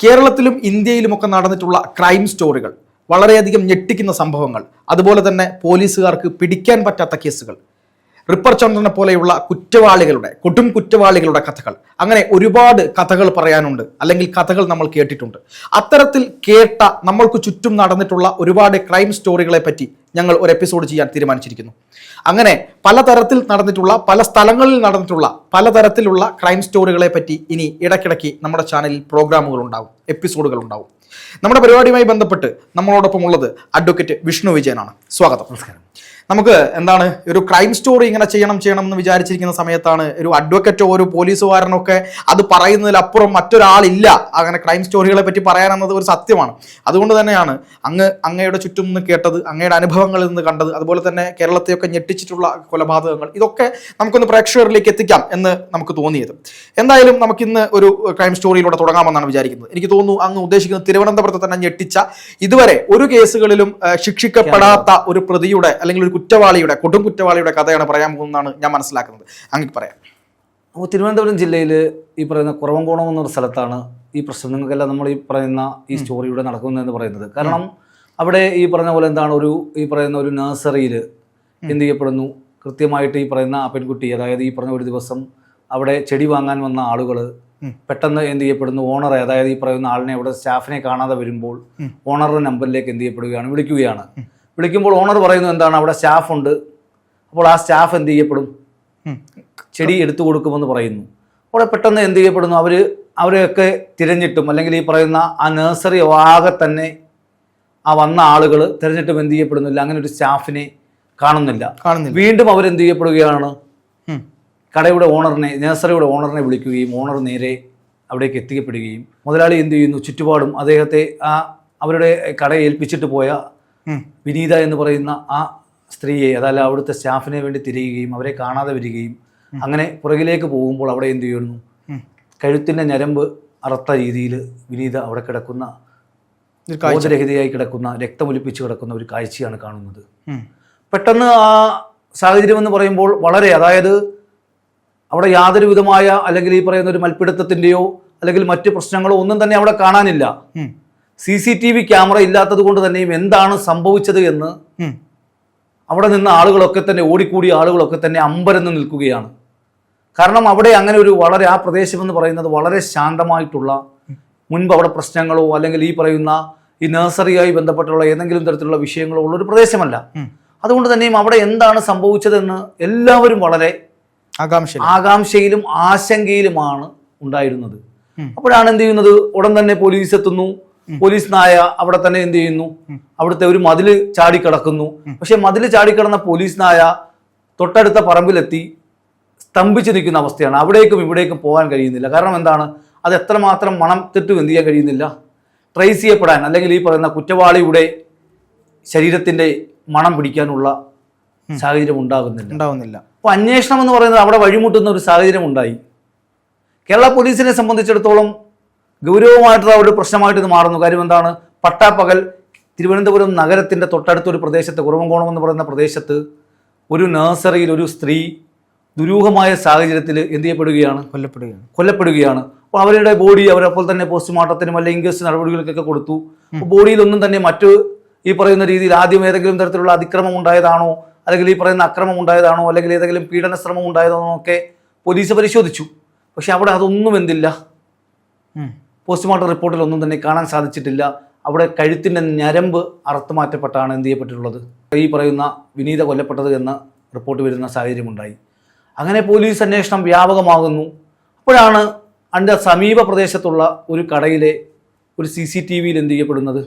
കേരളത്തിലും ഇന്ത്യയിലുമൊക്കെ നടന്നിട്ടുള്ള ക്രൈം സ്റ്റോറികൾ വളരെയധികം ഞെട്ടിക്കുന്ന സംഭവങ്ങൾ അതുപോലെ തന്നെ പോലീസുകാർക്ക് പിടിക്കാൻ പറ്റാത്ത കേസുകൾ. റിപ്പർ ചന്ദ്രനെ പോലെയുള്ള കുറ്റവാളികളുടെ കൊടും കുറ്റവാളികളുടെ കഥകൾ. അങ്ങനെ ഒരുപാട് കഥകൾ പറയാനുണ്ട് അല്ലെങ്കിൽ കഥകൾ നമ്മൾ കേട്ടിട്ടുണ്ട്. അത്തരത്തിൽ കേട്ട നമ്മൾക്ക് ചുറ്റും നടന്നിട്ടുള്ള ഒരുപാട് ക്രൈം സ്റ്റോറികളെ പറ്റി ഞങ്ങൾ ഒരു എപ്പിസോഡ് ചെയ്യാൻ തീരുമാനിച്ചിരിക്കുന്നു. അങ്ങനെ പലതരത്തിൽ നടന്നിട്ടുള്ള പല സ്ഥലങ്ങളിൽ നടന്നിട്ടുള്ള പലതരത്തിലുള്ള ക്രൈം സ്റ്റോറികളെ പറ്റി ഇനി ഇടയ്ക്കിടയ്ക്ക് നമ്മുടെ ചാനലിൽ പ്രോഗ്രാമുകൾ ഉണ്ടാവും എപ്പിസോഡുകൾ ഉണ്ടാവും. നമ്മുടെ പരിപാടിയുമായി ബന്ധപ്പെട്ട് നമ്മളോടൊപ്പം ഉള്ളത് അഡ്വക്കേറ്റ് വിഷ്ണു വിജയനാണ്. സ്വാഗതം. നമസ്കാരം. നമുക്ക് എന്താണ് ഒരു ക്രൈം സ്റ്റോറി ഇങ്ങനെ ചെയ്യണം ചെയ്യണം എന്ന് വിചാരിച്ചിരിക്കുന്ന സമയത്താണ് ഒരു അഡ്വക്കറ്റോ ഒരു പോലീസുകാരനോ ഒക്കെ അത് പറയുന്നതിലപ്പുറം മറ്റൊരാളില്ല. അങ്ങനെ ക്രൈം സ്റ്റോറികളെ പറ്റി പറയാനെന്നത് ഒരു സത്യമാണ്. അതുകൊണ്ട് തന്നെയാണ് അങ്ങ് അങ്ങയുടെ ചുറ്റും നിന്ന് കേട്ടത് അങ്ങയുടെ അനുഭവങ്ങളിൽ നിന്ന് കണ്ടത് അതുപോലെ തന്നെ കേരളത്തെയൊക്കെ ഞെട്ടിച്ചിട്ടുള്ള കൊലപാതകങ്ങൾ. ഇതൊക്കെ നമുക്കൊന്ന് പ്രേക്ഷകരിലേക്ക് എത്തിക്കാം എന്ന് നമുക്ക് തോന്നിയത്. എന്തായാലും നമുക്കിന്ന് ഒരു ക്രൈം സ്റ്റോറിയിലൂടെ തുടങ്ങാമെന്നാണ് വിചാരിക്കുന്നത്. എനിക്ക് തോന്നുന്നു അങ്ങ് ഉദ്ദേശിക്കുന്നത് തിരുവനന്തപുരത്ത് തന്നെ ഞെട്ടിച്ച ഇതുവരെ ഒരു കേസുകളിലും ശിക്ഷിക്കപ്പെടാത്ത ഒരു പ്രതിയുടെ അല്ലെങ്കിൽ ഒരു കുറ്റവാളിയുടെ കൊടും കുറ്റവാളിയുടെ കഥയാണ് പറയാൻ പോകുന്നതാണ് ഞാൻ മനസ്സിലാക്കുന്നത്. അങ്ങ് പറയാം. അപ്പോൾ തിരുവനന്തപുരം ജില്ലയിൽ ഈ പറയുന്ന കുറവങ്കോണം എന്നൊരു സ്ഥലത്താണ് ഈ പ്രശ്നങ്ങൾക്കെല്ലാം നമ്മൾ ഈ പറയുന്ന ഈ സ്റ്റോറിയുടെ നടക്കുന്നതെന്ന് പറയുന്നത്. കാരണം അവിടെ ഈ പറഞ്ഞ പോലെ എന്താണ് ഒരു ഈ പറയുന്ന ഒരു നഴ്സറിയിൽ എന്ത് ചെയ്യപ്പെടുന്നു? കൃത്യമായിട്ട് ഈ പറയുന്ന ആ പെൺകുട്ടി അതായത് ഈ പറഞ്ഞ ഒരു ദിവസം അവിടെ ചെടി വാങ്ങാൻ വന്ന ആളുകൾ പെട്ടെന്ന് എന്ത് ചെയ്യപ്പെടുന്നു? ഓണറെ അതായത് ഈ പറയുന്ന ആളിനെ അവിടെ സ്റ്റാഫിനെ കാണാതെ വരുമ്പോൾ ഓണറുടെ നമ്പറിലേക്ക് എന്ത് ചെയ്യപ്പെടുകയാണ്? വിളിക്കുകയാണ്. വിളിക്കുമ്പോൾ ഓണർ പറയുന്നത് എന്താണ്? അവിടെ സ്റ്റാഫ് ഉണ്ട്. അപ്പോൾ ആ സ്റ്റാഫ് എന്ത് ചെയ്യപ്പെടും? ചെടി എടുത്തു കൊടുക്കുമെന്ന് പറയുന്നു. അപ്പോൾ പെട്ടെന്ന് എന്ത് ചെയ്യപ്പെടുന്നു? അവർ അവരെയൊക്കെ തിരഞ്ഞിട്ടും അല്ലെങ്കിൽ ഈ പറയുന്ന ആ നഴ്സറി ആകെ തന്നെ ആ വന്ന ആളുകൾ തിരഞ്ഞിട്ടും എന്ത് ചെയ്യപ്പെടുന്നില്ല. അങ്ങനെ ഒരു സ്റ്റാഫിനെ കാണുന്നില്ല. വീണ്ടും അവരെന്ത് ചെയ്യപ്പെടുകയാണ്? കടയുടെ ഓണറിനെ നഴ്സറിയുടെ ഓണറിനെ വിളിക്കുകയും ഓണർ നേരെ അവിടേക്ക് എത്തിക്കപ്പെടുകയും മുതലാളി എന്ത് ചെയ്യുന്നു? ചുറ്റുപാടും അദ്ദേഹത്തെ ആ അവരുടെ കടയെ ഏൽപ്പിച്ചിട്ട് പോയ. വിനീത എന്ന് പറയുന്ന ആ സ്ത്രീയെ അതല്ല അവിടുത്തെ സ്റ്റാഫിനെ വേണ്ടി തിരയുകയും അവരെ കാണാതെ വരികയും അങ്ങനെ പുറകിലേക്ക് പോകുമ്പോൾ അവിടെ എന്ത് ചെയ്യുന്നു. കഴുത്തിന്റെ ഞരമ്പ് അറുത്ത രീതിയിൽ വിനീത അവിടെ കിടക്കുന്ന ഒരു കാഴ്ച. ബോധരഹിതയായി കിടക്കുന്ന രക്തമൊലിപ്പിച്ച് കിടക്കുന്ന ഒരു കാഴ്ചയാണ് കാണുന്നത് പെട്ടെന്ന് ആ സാഹചര്യം എന്ന് പറയുമ്പോൾ വളരെ അതായത് അവിടെ യാതൊരു വിധമായ അല്ലെങ്കിൽ ഈ പറയുന്ന ഒരു മൽപ്പിടുത്തത്തിന്റെയോ അല്ലെങ്കിൽ മറ്റ് പ്രശ്നങ്ങളോ ഒന്നും തന്നെ അവിടെ കാണാനില്ല. C C T V camera ഇല്ലാത്തത് കൊണ്ട് തന്നെയും എന്താണ് സംഭവിച്ചത് എന്ന് അവിടെ നിന്ന് ആളുകളൊക്കെ തന്നെ ഓടിക്കൂടിയ ആളുകളൊക്കെ തന്നെ അമ്പരന്ന് നിൽക്കുകയാണ്. കാരണം അവിടെ അങ്ങനെ ഒരു വളരെ ആ പ്രദേശം എന്ന് പറയുന്നത് വളരെ ശാന്തമായിട്ടുള്ള മുൻപ് അവിടെ പ്രശ്നങ്ങളോ അല്ലെങ്കിൽ ഈ പറയുന്ന ഈ നഴ്സറിയായി ബന്ധപ്പെട്ടുള്ള ഏതെങ്കിലും തരത്തിലുള്ള വിഷയങ്ങളോ ഉള്ള ഒരു പ്രദേശമല്ല. അതുകൊണ്ട് തന്നെയും അവിടെ എന്താണ് സംഭവിച്ചതെന്ന് എല്ലാവരും വളരെ ആകാംക്ഷ ആകാംക്ഷയിലും ആശങ്കയിലുമാണ് ഉണ്ടായിരുന്നത്. അപ്പോഴാണ് എന്ത് ചെയ്യുന്നത്? ഉടൻ തന്നെ പോലീസ് എത്തുന്നു. പോലീസ് നായ അവിടെ തന്നെ എന്ത് ചെയ്യുന്നു? അവിടുത്തെ ഒരു മതിൽ ചാടിക്കിടക്കുന്നു. പക്ഷെ മതിൽ ചാടിക്കിടന്ന പോലീസ് നായ തൊട്ടടുത്ത പറമ്പിലെത്തി സ്തംഭിച്ചു നിൽക്കുന്ന അവസ്ഥയാണ്. അവിടേക്കും ഇവിടേക്കും പോകാൻ കഴിയുന്നില്ല. കാരണം എന്താണ്? അത് എത്രമാത്രം മണം തെറ്റും എന്ത് ചെയ്യാൻ കഴിയുന്നില്ല. ട്രേസ് ചെയ്യപ്പെടാൻ അല്ലെങ്കിൽ ഈ പറയുന്ന കുറ്റവാളിയുടെ ശരീരത്തിന്റെ മണം പിടിക്കാനുള്ള സാഹചര്യം ഉണ്ടാകുന്നില്ല. ഉണ്ടാകുന്നില്ല അപ്പോൾ അന്വേഷണം എന്ന് പറയുന്നത് അവിടെ വഴിമുട്ടുന്ന ഒരു സാഹചര്യം ഉണ്ടായി. കേരള പോലീസിനെ സംബന്ധിച്ചിടത്തോളം ഗൗരവമായിട്ടുള്ള ഒരു പ്രശ്നമായിട്ട് ഇത് മാറുന്നു. കാര്യം എന്താണ്? പട്ടാപ്പകൽ തിരുവനന്തപുരം നഗരത്തിന്റെ തൊട്ടടുത്തൊരു പ്രദേശത്ത് കുറവങ്കോണം എന്ന് പറയുന്ന പ്രദേശത്ത് ഒരു നഴ്സറിയിൽ ഒരു സ്ത്രീ ദുരൂഹമായ സാഹചര്യത്തിൽ എന്ത് ചെയ്യപ്പെടുകയാണ്? കൊല്ലപ്പെടുകയാണ്. കൊല്ലപ്പെടുകയാണ്. അപ്പോൾ അവരുടെ ബോഡി അവരപ്പോൾ തന്നെ പോസ്റ്റ്മോർട്ടത്തിനും അല്ലെങ്കിൽ ഇൻക്വസ്റ്റ് നടപടികൾക്കൊക്കെ കൊടുത്തു. അപ്പോൾ ബോഡിയിലൊന്നും തന്നെ മറ്റു ഈ പറയുന്ന രീതിയിൽ ആദ്യം ഏതെങ്കിലും തരത്തിലുള്ള അതിക്രമം ഉണ്ടായതാണോ? അല്ലെങ്കിൽ ഈ പറയുന്ന അക്രമം ഉണ്ടായതാണോ? അല്ലെങ്കിൽ ഏതെങ്കിലും പീഡനശ്രമം ഉണ്ടായതാണോ ഒക്കെ പോലീസ് പരിശോധിച്ചു. പക്ഷെ അവിടെ അതൊന്നും എന്തില്ല. പോസ്റ്റ്മോർട്ടം റിപ്പോർട്ടിൽ ഒന്നും തന്നെ കാണാൻ സാധിച്ചിട്ടില്ല. അവിടെ കഴുത്തിന്റെ ഞരമ്പ് അറുത്തുമാറ്റപ്പെട്ടാണ് എന്ത് ചെയ്യപ്പെട്ടിട്ടുള്ളത്? ഈ പറയുന്ന വിനീത കൊല്ലപ്പെട്ടത് എന്ന റിപ്പോർട്ട് വരുന്ന സാഹചര്യമുണ്ടായി. അങ്ങനെ പോലീസ് അന്വേഷണം വ്യാപകമാകുന്നു. അപ്പോഴാണ് അതിന്റെ സമീപ പ്രദേശത്തുള്ള ഒരു കടയിലെ ഒരു സി സി ടി വിയിൽ എന്ത് ചെയ്യപ്പെടുന്നത്?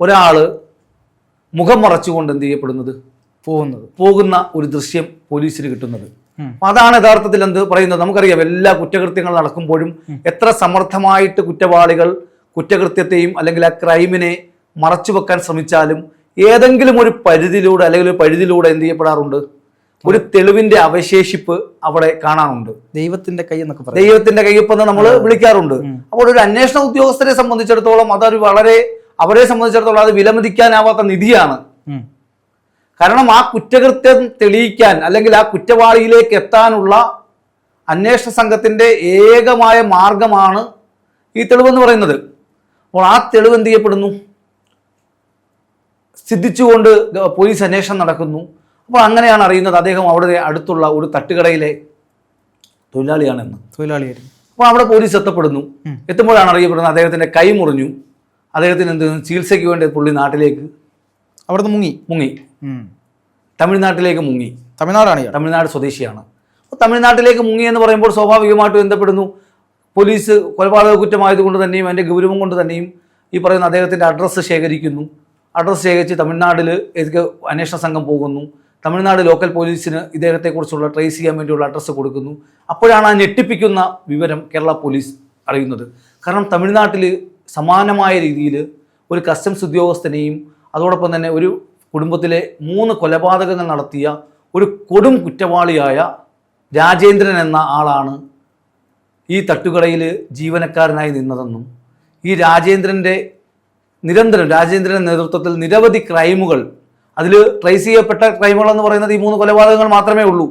ഒരാൾ മുഖം മറച്ചുകൊണ്ട് എന്ത് ചെയ്യപ്പെടുന്നത്? പോകുന്നത്. പോകുന്ന ഒരു ദൃശ്യം പോലീസിന് കിട്ടുന്നത്. അപ്പൊ അതാണ് യഥാർത്ഥത്തിൽ എന്ത് പറയുന്നത്? നമുക്കറിയാം എല്ലാ കുറ്റകൃത്യങ്ങൾ നടക്കുമ്പോഴും എത്ര സമർത്ഥമായിട്ട് കുറ്റവാളികൾ കുറ്റകൃത്യത്തെയും അല്ലെങ്കിൽ ആ ക്രൈമിനെ മറച്ചു വെക്കാൻ ശ്രമിച്ചാലും ഏതെങ്കിലും ഒരു പരിധിയിലൂടെ അല്ലെങ്കിൽ ഒരു പരിധിയിലൂടെ എന്ത് ചെയ്യപ്പെടാറുണ്ട്? ഒരു തെളിവിന്റെ അവശേഷിപ്പ് അവിടെ കാണാറുണ്ട്. ദൈവത്തിന്റെ കൈ എന്നൊക്കെ പറയും ദൈവത്തിന്റെ കയ്യൊപ്പെന്ന് നമ്മൾ വിളിക്കാറുണ്ട്. അപ്പോൾ ഒരു അന്വേഷണ ഉദ്യോഗസ്ഥരെ സംബന്ധിച്ചിടത്തോളം അതൊരു വളരെ അവരെ സംബന്ധിച്ചിടത്തോളം അത് വിലമതിക്കാനാവാത്ത നിധിയാണ്. കാരണം ആ കുറ്റകൃത്യം തെളിയിക്കാൻ അല്ലെങ്കിൽ ആ കുറ്റവാളിയിലേക്ക് എത്താനുള്ള അന്വേഷണ സംഘത്തിന്റെ ഏകമായ മാർഗമാണ് ഈ തെളിവെന്ന് പറയുന്നത്. അപ്പോൾ ആ തെളിവ് എന്ത് ചെയ്യപ്പെടുന്നു? സിദ്ധിച്ചുകൊണ്ട് പോലീസ് അന്വേഷണം നടക്കുന്നു. അപ്പോൾ അങ്ങനെയാണ് അറിയുന്നത് അദ്ദേഹം അവിടെ അടുത്തുള്ള ഒരു തട്ടുകടയിലെ തൊഴിലാളിയാണെന്ന്. തൊഴിലാളിയായിരുന്നു. അപ്പോൾ അവിടെ പോലീസ് എത്തപ്പെടുന്നു. എത്തുമ്പോഴാണ് അറിയപ്പെടുന്നത് അദ്ദേഹത്തിന്റെ കൈ മുറിഞ്ഞു. അദ്ദേഹത്തിന് എന്ത് ചികിത്സയ്ക്ക് വേണ്ടി പുള്ളി നാട്ടിലേക്ക് അവിടുന്ന് മുങ്ങി. മുങ്ങി. തമിഴ്നാട്ടിലേക്ക് മുങ്ങി. തമിഴ്നാടാണ് തമിഴ്നാട് സ്വദേശിയാണ്. തമിഴ്നാട്ടിലേക്ക് മുങ്ങി എന്ന് പറയുമ്പോൾ സ്വാഭാവികമായിട്ടും ബന്ധപ്പെടുന്നു. പോലീസ് കൊലപാതക കുറ്റമായതുകൊണ്ട് തന്നെയും അതിന്റെ ഗൗരവം കൊണ്ട് തന്നെയും ഈ പറയുന്ന അദ്ദേഹത്തിന്റെ അഡ്രസ്സ് ശേഖരിക്കുന്നു. അഡ്രസ്സ് ശേഖരിച്ച് തമിഴ്നാട്ടിൽ ഇതൊക്കെ അന്വേഷണ സംഘം പോകുന്നു. തമിഴ്നാട് ലോക്കൽ പോലീസിന് ഇദ്ദേഹത്തെക്കുറിച്ചുള്ള ട്രേസ് ചെയ്യാൻ വേണ്ടിയുള്ള അഡ്രസ്സ് കൊടുക്കുന്നു. അപ്പോഴാണ് ആ ഞെട്ടിപ്പിക്കുന്ന വിവരം കേരള പോലീസ് അറിയുന്നത്. കാരണം തമിഴ്നാട്ടിൽ സമാനമായ രീതിയിൽ ഒരു കസ്റ്റംസ് ഉദ്യോഗസ്ഥനെയും അതോടൊപ്പം തന്നെ ഒരു കുടുംബത്തിലെ മൂന്ന് കൊലപാതകങ്ങൾ നടത്തിയ ഒരു കൊടും കുറ്റവാളിയായ രാജേന്ദ്രൻ എന്ന ആളാണ് ഈ തട്ടുകടയിൽ ജീവനക്കാരനായി നിന്നതെന്നും ഈ രാജേന്ദ്രന്റെ നിരന്തരം രാജേന്ദ്രന്റെ നേതൃത്വത്തിൽ നിരവധി ക്രൈമുകൾ അതിൽ ട്രേസ് ചെയ്യപ്പെട്ട ക്രൈമുകൾ എന്ന് പറയുന്നത് ഈ മൂന്ന് കൊലപാതകങ്ങൾ മാത്രമേ ഉള്ളൂ.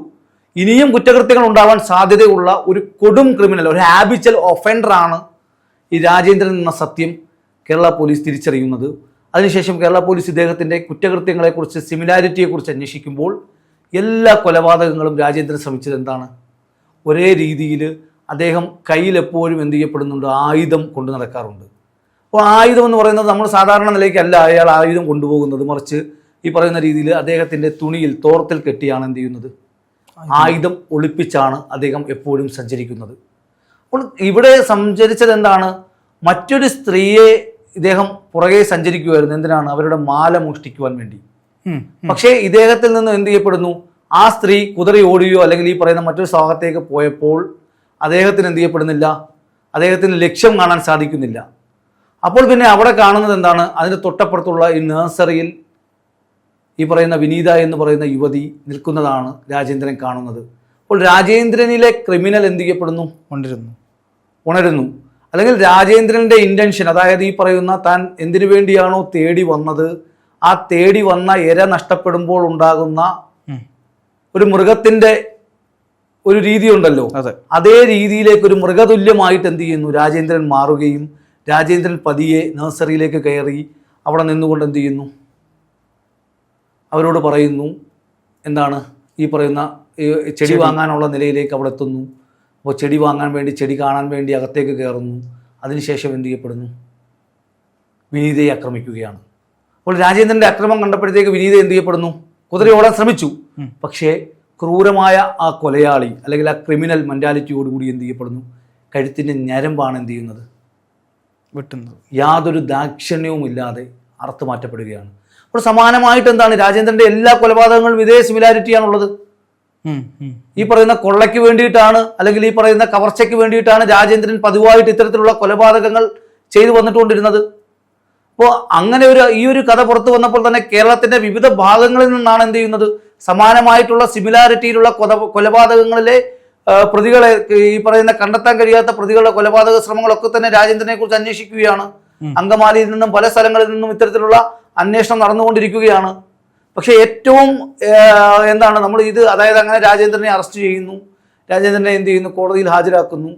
ഇനിയും കുറ്റകൃത്യങ്ങൾ ഉണ്ടാവാൻ സാധ്യതയുള്ള ഒരു കൊടും ക്രിമിനൽ ഒരു ഹാബിച്വൽ ഒഫൻഡറാണ് ഈ രാജേന്ദ്രൻ എന്ന സത്യം കേരള പോലീസ് തിരിച്ചറിയുന്നത്. അതിനുശേഷം കേരള പോലീസ് ഇദ്ദേഹത്തിന്റെ കുറ്റകൃത്യങ്ങളെക്കുറിച്ച് സിമിലാരിറ്റിയെക്കുറിച്ച് അന്വേഷിക്കുമ്പോൾ എല്ലാ കൊലപാതകങ്ങളും രാജേന്ദ്രൻ ശ്രമിച്ചത് എന്താണ്? ഒരേ രീതിയിൽ അദ്ദേഹം കയ്യിലെപ്പോഴും എന്ത് ചെയ്യപ്പെടുന്നുണ്ട്? ആയുധം കൊണ്ടു നടക്കാറുണ്ട്. അപ്പോൾ ആയുധം എന്ന് പറയുന്നത് നമ്മൾ സാധാരണ നിലയ്ക്കല്ല അയാൾ ആയുധം കൊണ്ടുപോകുന്നത്. മറിച്ച് ഈ പറയുന്ന രീതിയിൽ അദ്ദേഹത്തിന്റെ തുണിയിൽ തോർത്തിൽ കെട്ടിയാണ് എന്ത് ചെയ്യുന്നത്? ആയുധം. ഒളിപ്പിച്ചാണ് അദ്ദേഹം എപ്പോഴും സഞ്ചരിക്കുന്നത്. അപ്പോൾ ഇവിടെ സഞ്ചരിച്ചത് എന്താണ്? മറ്റൊരു സ്ത്രീയെ ഇദ്ദേഹം പുറകെ സഞ്ചരിക്കുമായിരുന്നു എന്തിനാണ്? അവരുടെ മാല മോഷ്ടിക്കുവാൻ വേണ്ടി. പക്ഷേ ഇദ്ദേഹത്തിൽ നിന്ന് എന്ത് ചെയ്യപ്പെടുന്നു? ആ സ്ത്രീ കുതിറി ഓടിയോ അല്ലെങ്കിൽ ഈ പറയുന്ന മറ്റൊരു ഭാഗത്തേക്ക് പോയപ്പോൾ അദ്ദേഹത്തിന് എന്ത് ചെയ്യപ്പെടുന്നില്ല? അദ്ദേഹത്തിന് ലക്ഷ്യം കാണാൻ സാധിക്കുന്നില്ല. അപ്പോൾ പിന്നെ അവിടെ കാണുന്നത് എന്താണ്? അതിന്റെ തൊട്ടപ്പുറത്തുള്ള ഈ നഴ്സറിയിൽ ഈ പറയുന്ന വിനീത എന്ന് പറയുന്ന യുവതി നിൽക്കുന്നതാണ് രാജേന്ദ്രൻ കാണുന്നത്. അപ്പോൾ രാജേന്ദ്രനിലെ ക്രിമിനൽ എന്ത് ചെയ്യപ്പെടുന്നു? ഉണരുന്നു. ഉണരുന്നു. അല്ലെങ്കിൽ രാജേന്ദ്രന്റെ ഇന്റൻഷൻ അതായത് ഈ പറയുന്ന താൻ എന്തിനു വേണ്ടിയാണോ തേടി വന്നത്? ആ തേടി വന്ന ഇര നഷ്ടപ്പെടുമ്പോൾ ഉണ്ടാകുന്ന ഒരു മൃഗത്തിന്റെ ഒരു രീതി ഉണ്ടല്ലോ. അതേ. രീതിയിലേക്ക് ഒരു മൃഗതുല്യമായിട്ട് എന്ത് ചെയ്യുന്നു? രാജേന്ദ്രൻ മാറുകയും രാജേന്ദ്രൻ പതിയെ നഴ്സറിയിലേക്ക് കയറി അവിടെ നിന്നുകൊണ്ട് എന്ത് ചെയ്യുന്നു? അവരോട് പറയുന്നു എന്താണ് ഈ പറയുന്ന ചെടി. വാങ്ങാനുള്ള നിലയിലേക്ക് അവിടെ എത്തുന്നു. അപ്പോൾ ചെടി വാങ്ങാൻ വേണ്ടി ചെടി കാണാൻ വേണ്ടി അകത്തേക്ക് കയറുന്നു. അതിനുശേഷം എന്ത് ചെയ്യപ്പെടുന്നു? വിനീതയെ ആക്രമിക്കുകയാണ്. അപ്പോൾ രാജേന്ദ്രന്റെ അക്രമം കണ്ടപ്പോഴത്തേക്ക് വിനീത എന്ത് ചെയ്യപ്പെടുന്നു? കുതിര ഓടാൻ ശ്രമിച്ചു പക്ഷേ ക്രൂരമായ ആ കൊലയാളി അല്ലെങ്കിൽ ആ ക്രിമിനൽ മെന്റാലിറ്റിയോടുകൂടി എന്ത് ചെയ്യപ്പെടുന്നു? കഴുത്തിന്റെ ഞരമ്പാണ് എന്ത് ചെയ്യുന്നത്? വെട്ടുന്നത്. യാതൊരു ദാക്ഷിണ്യവും ഇല്ലാതെ അർത്ഥമാറ്റപ്പെടുകയാണ് അപ്പോൾ സമാനമായിട്ട് എന്താണ് രാജേന്ദ്രന്റെ എല്ലാ കൊലപാതകങ്ങളും ഇതേ സിമിലാരിറ്റിയാണുള്ളത്. ഈ പറയുന്ന കൊള്ളയ്ക്ക് വേണ്ടിയിട്ടാണ് അല്ലെങ്കിൽ ഈ പറയുന്ന കവർച്ചയ്ക്ക് വേണ്ടിയിട്ടാണ് രാജേന്ദ്രൻ പതിവായിട്ട് ഇത്തരത്തിലുള്ള കൊലപാതകങ്ങൾ ചെയ്തു വന്നിട്ടുകൊണ്ടിരുന്നത്. അപ്പോൾ അങ്ങനെ ഒരു ഈ ഒരു കഥ പുറത്തു വന്നപ്പോൾ തന്നെ കേരളത്തിന്റെ വിവിധ ഭാഗങ്ങളിൽ നിന്നാണ് എന്ത് ചെയ്യുന്നത്? സമാനമായിട്ടുള്ള സിമിലാരിറ്റിയിലുള്ള കൊല കൊലപാതകങ്ങളിലെ പ്രതികളെ ഈ പറയുന്ന കണ്ടെത്താൻ കഴിയാത്ത പ്രതികളുടെ കൊലപാതക ശ്രമങ്ങളൊക്കെ തന്നെ രാജേന്ദ്രനെ കുറിച്ച് അന്വേഷിക്കുകയാണ്. അങ്കമാലിയിൽ നിന്നും പല സ്ഥലങ്ങളിൽ നിന്നും ഇത്തരത്തിലുള്ള അന്വേഷണം നടന്നുകൊണ്ടിരിക്കുകയാണ്. പക്ഷേ ഏറ്റവും എന്താണ് നമ്മൾ ഇത് അതായത് അങ്ങനെ രാജേന്ദ്രനെ അറസ്റ്റ് ചെയ്യുന്നു രാജേന്ദ്രനെ എന്ത് ചെയ്യുന്നു കോടതിയിൽ ഹാജരാക്കുന്നു.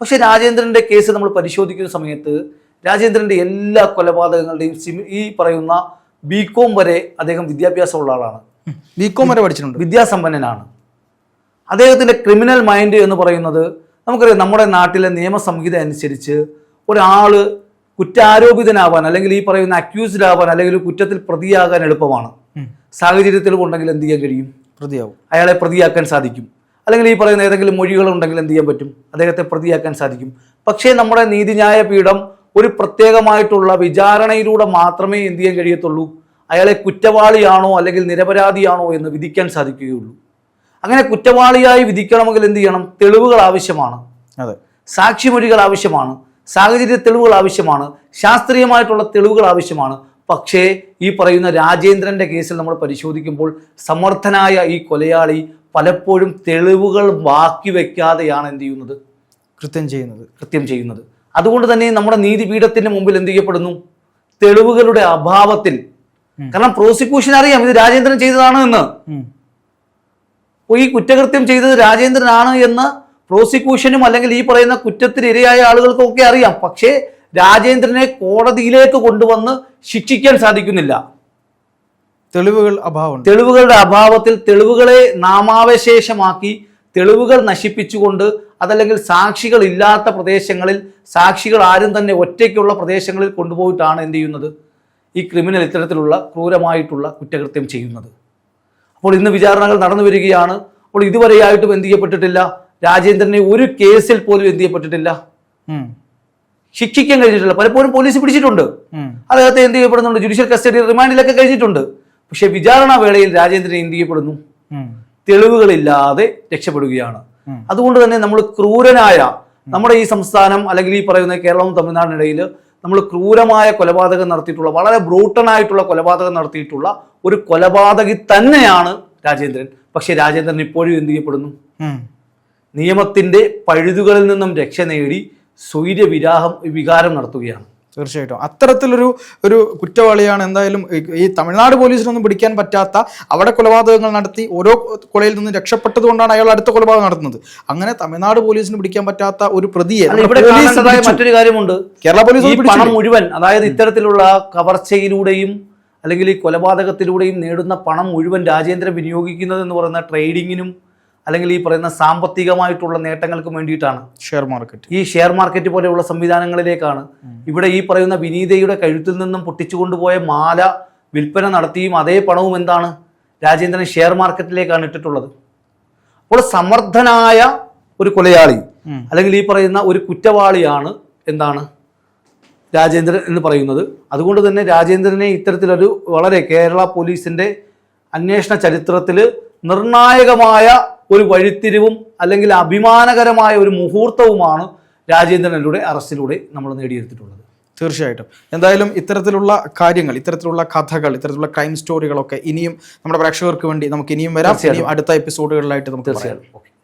പക്ഷേ രാജേന്ദ്രന്റെ കേസ് നമ്മൾ പരിശോധിക്കുന്ന സമയത്ത് രാജേന്ദ്രന്റെ എല്ലാ കൊലപാതകങ്ങളുടെയും സിമി- ഈ പറയുന്ന ബികോം വരെ അദ്ദേഹം വിദ്യാഭ്യാസമുള്ള ആളാണ്. ബികോം വരെ പഠിച്ചിട്ടുണ്ട്. വിദ്യാസമ്പന്നനാണ്. അദ്ദേഹത്തിന്റെ ക്രിമിനൽ മൈൻഡ് എന്ന് പറയുന്നത് നമുക്കറിയാം നമ്മുടെ നാട്ടിലെ നിയമസംഹിത അനുസരിച്ച് ഒരാൾ കുറ്റാരോപിതനാവാൻ അല്ലെങ്കിൽ ഈ പറയുന്ന അക്യൂസ്ഡ് ആവാൻ അല്ലെങ്കിൽ ഒരു കുറ്റത്തിൽ പ്രതിയാകാൻ എളുപ്പമാണ്. ഉണ്ടെങ്കിൽ എന്ത് ചെയ്യാൻ കഴിയും? പ്രതിയാവും. അയാളെ പ്രതിയാക്കാൻ സാധിക്കും. അല്ലെങ്കിൽ ഈ പറയുന്ന ഏതെങ്കിലും മൊഴികളുണ്ടെങ്കിൽ എന്ത് ചെയ്യാൻ പറ്റും? അദ്ദേഹത്തെ പ്രതിയാക്കാൻ സാധിക്കും. പക്ഷേ നമ്മുടെ നീതിന്യായ പീഠം ഒരു പ്രത്യേകമായിട്ടുള്ള വിചാരണയിലൂടെ മാത്രമേ എന്ത് ചെയ്യാൻ കഴിയത്തുള്ളൂ? അയാളെ കുറ്റവാളിയാണോ അല്ലെങ്കിൽ നിരപരാധിയാണോ എന്ന് വിധിക്കാൻ സാധിക്കുകയുള്ളൂ. അങ്ങനെ കുറ്റവാളിയായി വിധിക്കണമെങ്കിൽ എന്ത് ചെയ്യണം? തെളിവുകൾ ആവശ്യമാണ്. അതെ. സാക്ഷിമൊഴികൾ ആവശ്യമാണ്. സാഹചര്യ തെളിവുകൾ ആവശ്യമാണ്. ശാസ്ത്രീയമായിട്ടുള്ള തെളിവുകൾ ആവശ്യമാണ്. പക്ഷേ ഈ പറയുന്ന രാജേന്ദ്രന്റെ കേസിൽ നമ്മൾ പരിശോധിക്കുമ്പോൾ സമർത്ഥനായ ഈ കൊലയാളി പലപ്പോഴും തെളിവുകൾ ബാക്കി വയ്ക്കാതെയാണ് എന്ത് ചെയ്യുന്നത്? കൃത്യം ചെയ്യുന്നത്. കൃത്യം ചെയ്യുന്നത്. അതുകൊണ്ട് തന്നെ നമ്മുടെ നീതിപീഠത്തിന് മുമ്പിൽ എന്ത് ചെയ്യപ്പെടുന്നു? തെളിവുകളുടെ അഭാവത്തിൽ. കാരണം പ്രോസിക്യൂഷൻ അറിയാം ഇത് രാജേന്ദ്രൻ ചെയ്തതാണ് എന്ന്. അപ്പോൾ ഈ കുറ്റകൃത്യം ചെയ്തത് രാജേന്ദ്രനാണ് എന്ന് പ്രോസിക്യൂഷനും അല്ലെങ്കിൽ ഈ പറയുന്ന കുറ്റത്തിന് ഇരയായ ആളുകൾക്കൊക്കെ അറിയാം. പക്ഷേ രാജേന്ദ്രനെ കോടതിയിലേക്ക് കൊണ്ടുവന്ന് ശിക്ഷിക്കാൻ സാധിക്കുന്നില്ല. തെളിവുകൾ അഭാവം. തെളിവുകളുടെ അഭാവത്തിൽ തെളിവുകളെ നാമാവശേഷമാക്കി തെളിവുകൾ നശിപ്പിച്ചുകൊണ്ട് അതല്ലെങ്കിൽ സാക്ഷികൾ ഇല്ലാത്ത പ്രദേശങ്ങളിൽ സാക്ഷികൾ ആരും തന്നെ ഒറ്റയ്ക്കുള്ള പ്രദേശങ്ങളിൽ കൊണ്ടുപോയിട്ടാണ് എന്ത് ചെയ്യുന്നത്? ഈ ക്രിമിനൽ ഇത്തരത്തിലുള്ള ക്രൂരമായിട്ടുള്ള കുറ്റകൃത്യം ചെയ്യുന്നത്. അപ്പോൾ ഇന്ന് വിചാരണകൾ നടന്നു വരികയാണ്. അപ്പോൾ ഇതുവരെയായിട്ടും എന്ത് ചെയ്യപ്പെട്ടിട്ടില്ല? രാജേന്ദ്രനെ ഒരു കേസിൽ പോലും എന്ത് ചെയ്യപ്പെട്ടിട്ടില്ല. ശിക്ഷിക്കാൻ കഴിഞ്ഞിട്ടില്ല. പലപ്പോഴും പോലീസ് പിടിച്ചിട്ടുണ്ട്. അദ്ദേഹത്തെ എന്ത് ചെയ്യപ്പെടുന്നുണ്ട്? ജുഡീഷ്യൽ കസ്റ്റഡി റിമാൻഡിലൊക്കെ കഴിഞ്ഞിട്ടുണ്ട്. പക്ഷെ വിചാരണ വേളയിൽ രാജേന്ദ്രൻ എന്ത് ചെയ്യപ്പെടുന്നു? തെളിവുകളില്ലാതെ രക്ഷപ്പെടുകയാണ്. അതുകൊണ്ട് തന്നെ നമ്മൾ ക്രൂരനായ നമ്മുടെ ഈ സംസ്ഥാനം അല്ലെങ്കിൽ ഈ പറയുന്ന കേരളവും തമിഴ്നാടിനിടയിൽ നമ്മൾ ക്രൂരമായ കൊലപാതകം നടത്തിയിട്ടുള്ള വളരെ ബ്രൂട്ടനായിട്ടുള്ള കൊലപാതകം നടത്തിയിട്ടുള്ള ഒരു കൊലപാതകി തന്നെയാണ് രാജേന്ദ്രൻ. പക്ഷെ രാജേന്ദ്രൻ ഇപ്പോഴും എന്ത് ചെയ്യപ്പെടുന്നു? നിയമത്തിന്റെ പഴുതുകളിൽ നിന്നും രക്ഷ നേടി സ്വൈര്യ വിരാഹം വികാരം നടത്തുകയാണ്. തീർച്ചയായിട്ടും. അത്തരത്തിലൊരു ഒരു കുറ്റവാളിയാണ് എന്തായാലും ഈ- തമിഴ്നാട് പോലീസിനൊന്നും പിടിക്കാൻ പറ്റാത്ത അവിടെ കൊലപാതകങ്ങൾ നടത്തി ഓരോ കൊലയിൽ നിന്ന് രക്ഷപ്പെട്ടതുകൊണ്ടാണ് അയാൾ അടുത്ത കൊലപാതകം നടത്തുന്നത്. അങ്ങനെ തമിഴ്നാട് പോലീസിന് പിടിക്കാൻ പറ്റാത്ത ഒരു പ്രതിയെ മറ്റൊരു കാര്യമുണ്ട്. കേരള പോലീസ് പണം മുഴുവൻ അതായത് ഇത്തരത്തിലുള്ള കവർച്ചയിലൂടെയും അല്ലെങ്കിൽ ഈ കൊലപാതകത്തിലൂടെയും നേടുന്ന പണം മുഴുവൻ രാജേന്ദ്രൻ വിനിയോഗിക്കുന്നത് എന്ന് പറയുന്ന ട്രേഡിങ്ങിനും അല്ലെങ്കിൽ ഈ പറയുന്ന സാമ്പത്തികമായിട്ടുള്ള നേട്ടങ്ങൾക്കും വേണ്ടിയിട്ടാണ്. ഷെയർ മാർക്കറ്റ് ഈ ഷെയർ മാർക്കറ്റ് പോലെയുള്ള സംവിധാനങ്ങളിലേക്കാണ്. ഇവിടെ ഈ പറയുന്ന വിനീതയുടെ കഴുത്തിൽ നിന്നും പൊട്ടിച്ചുകൊണ്ടുപോയ മാല വിൽപ്പന നടത്തിയും അതേ പണവും എന്താണ്? രാജേന്ദ്രൻ ഷെയർ മാർക്കറ്റിലേക്കാണ് ഇട്ടിട്ടുള്ളത്. അപ്പോൾ സമർത്ഥനായ ഒരു കൊലയാളി അല്ലെങ്കിൽ ഈ പറയുന്ന ഒരു കുറ്റവാളിയാണ് എന്താണ്? രാജേന്ദ്രൻ എന്ന് പറയുന്നത്. അതുകൊണ്ട് തന്നെ രാജേന്ദ്രനെ ഇത്തരത്തിലൊരു വളരെ കേരള പോലീസിന്റെ അന്വേഷണ ചരിത്രത്തിൽ നിർണായകമായ ഒരു വഴിത്തിരിവും അല്ലെങ്കിൽ അഭിമാനകരമായ ഒരു മുഹൂർത്തവുമാണ് രാജേന്ദ്രനിലൂടെ അറസ്റ്റിലൂടെ നമ്മൾ നേടിയെടുത്തിട്ടുള്ളത്. തീർച്ചയായിട്ടും. എന്തായാലും ഇത്തരത്തിലുള്ള കാര്യങ്ങൾ ഇത്തരത്തിലുള്ള കഥകൾ ഇത്തരത്തിലുള്ള ക്രൈം സ്റ്റോറികളൊക്കെ ഇനിയും നമ്മുടെ പ്രേക്ഷകർക്ക് വേണ്ടി നമുക്ക് ഇനിയും വരാം. ഇനിയും അടുത്ത എപ്പിസോഡുകളിലായിട്ട് നമുക്ക് തീർച്ചയായിട്ടും. തീർച്ചയായും